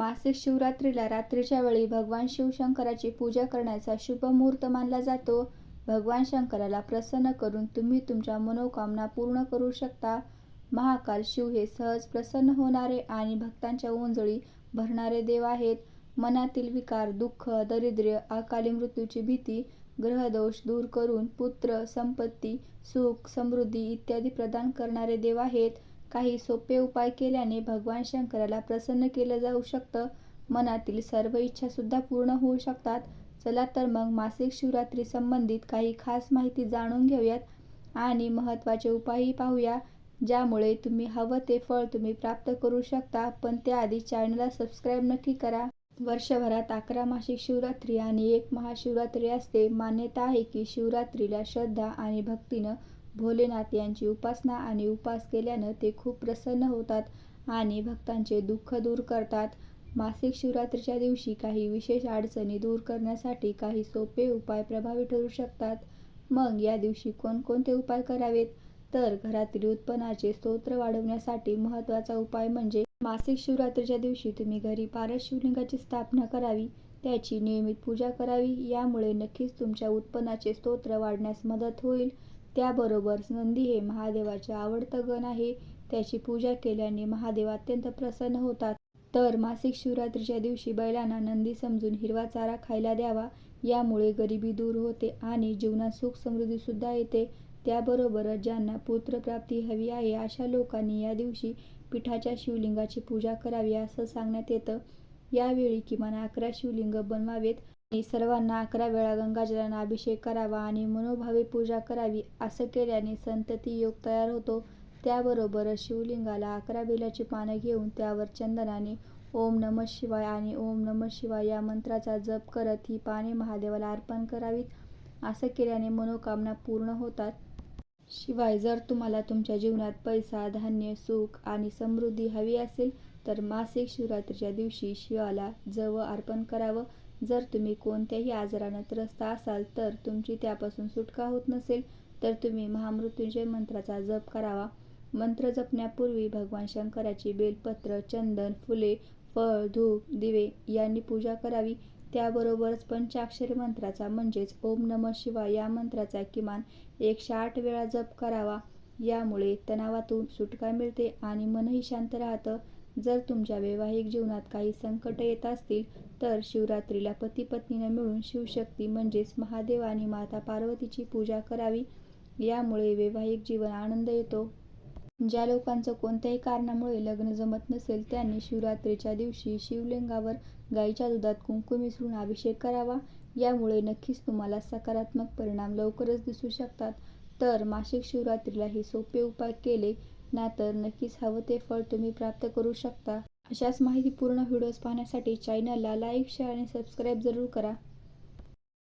मासिक शिवरात्रीला रात्रीच्या वेळी भगवान शिवशंकराची पूजा करण्याचा शुभ मुहूर्त मानला जातो. भगवान शंकराला प्रसन्न करून तुम्ही तुमच्या मनोकामना पूर्ण करू शकता. महाकाल शिव हे सहज प्रसन्न होणारे आणि भक्तांच्या ओंजळी भरणारे देव आहेत. मनातील विकार, दुःख, दरिद्र्य अकाली मृत्यूची भीती, ग्रहदोष दूर करून पुत्र, संपत्ती, सुख, समृद्धी इत्यादी प्रदान करणारे देव आहेत. काही सोपे उपाय केल्याने भगवान शंकराला प्रसन्न केलं जाऊ शकतं. मनातील सर्व इच्छासुद्धा पूर्ण होऊ शकतात. चला तर मग मासिक शिवरात्री संबंधित काही खास माहिती जाणून घेऊयात आणि महत्त्वाचे उपायही पाहूया, ज्यामुळे तुम्ही हवं ते फळ तुम्ही प्राप्त करू शकता. पण त्याआधी चॅनलला सबस्क्राईब नक्की करा. वर्षभरात अकरा मासिक शिवरात्री आणि एक महाशिवरात्री असते. मान्यता आहे की शिवरात्रीला श्रद्धा आणि भक्तीनं भोलेनाथ यांची उपासना आणि उपास केल्यानं ते खूप प्रसन्न होतात आणि भक्तांचे दुःख दूर करतात. मासिक शिवरात्रीच्या दिवशी काही विशेष अडचणी दूर करण्यासाठी काही सोपे उपाय प्रभावी ठरू शकतात. मग या दिवशी कोणकोणते उपाय करावेत? तर घरातील उत्पन्नाचे स्रोत वाढवण्यासाठी महत्त्वाचा उपाय म्हणजे मासिक शिवरात्रीच्या दिवशी तुम्ही घरी पारस शिवलिंगाची स्थापना करावी, त्याची नियमित पूजा करावी. यामुळे नक्कीच तुमच्या उत्पन्नाचे स्रोत वाढण्यास मदत होईल. त्याबरोबर नंदी हे महादेवाचे आवडतं गण आहे. त्याची पूजा केल्याने महादेव अत्यंत प्रसन्न होतात. तर मासिक शिवरात्रीच्या दिवशी बैलांना नंदी समजून हिरवा चारा खायला द्यावा. यामुळे गरिबी दूर होते आणि जीवनात सुख समृद्धी सुद्धा येते. त्याबरोबरच ज्यांना पुत्रप्राप्ती हवी आहे अशा लोकांनी या दिवशी पिठाच्या शिवलिंगाची पूजा करावी असं सांगण्यात येतं. यावेळी किमान अकरा शिवलिंग बनवावेत सर्वांना अकरा वेळा गंगाजलानं अभिषेक करावा आणि मनोभावे पूजा करावी. असं केल्याने संतती योग तयार होतो. त्याबरोबरच शिवलिंगाला अकरा बेलाची पानं घेऊन त्यावर चंदनाने ओम नमः शिवाय आणि ओम नमः शिवाय या मंत्राचा जप करत ही पाने महादेवाला अर्पण करावीत. असं केल्याने मनोकामना पूर्ण होतात. शिवाय जर तुम्हाला तुमच्या जीवनात पैसा, धान्य, सुख आणि समृद्धी हवी असेल तर मासिक शिवरात्रीच्या दिवशी शिवाला जव अर्पण करावं. जर तुम्ही कोणत्याही आजारानं त्रस्त असाल तर तुमची त्यापासून सुटका होत नसेल तर तुम्ही महामृत्युंजय मंत्राचा जप करावा. मंत्र जपण्यापूर्वी भगवान शंकराची बेलपत्र, चंदन, फुले, फळ, धूप, दिवे यांनी पूजा करावी. त्याबरोबरच पंचाक्षरी मंत्राचा म्हणजेच ओम नमः शिवाय या मंत्राचा किमान एकशे आठ वेळा जप करावा. यामुळे तणावातून सुटका मिळते आणि मनही शांत राहतं. जर तुमच्या वैवाहिक जीवनात काही संकट येत असतील तर शिवरात्रीला पती-पत्नीनं मिळून शिवशक्ती म्हणजेच महादेव आणि माता पार्वतीची पूजा करावी. यामुळे वैवाहिक जीवन आनंद येतो. ज्या लोकांचं कोणत्याही कारणामुळे लग्न जमत नसेल त्यांनी शिवरात्रीच्या दिवशी शिवलिंगावर गाईच्या दुधात कुंकू मिसळून अभिषेक करावा. यामुळे नक्कीच तुम्हाला सकारात्मक परिणाम लवकरच दिसू शकतात. तर मासिक शिवरात्रीला हे सोपे उपाय केले ना तर नक्कीच हवं ते फळ तुम्ही प्राप्त करू शकता. अशाच माहितीपूर्ण व्हिडिओज पाहण्यासाठी चॅनलला लाईक, शेअर आणि सबस्क्राईब जरूर करा.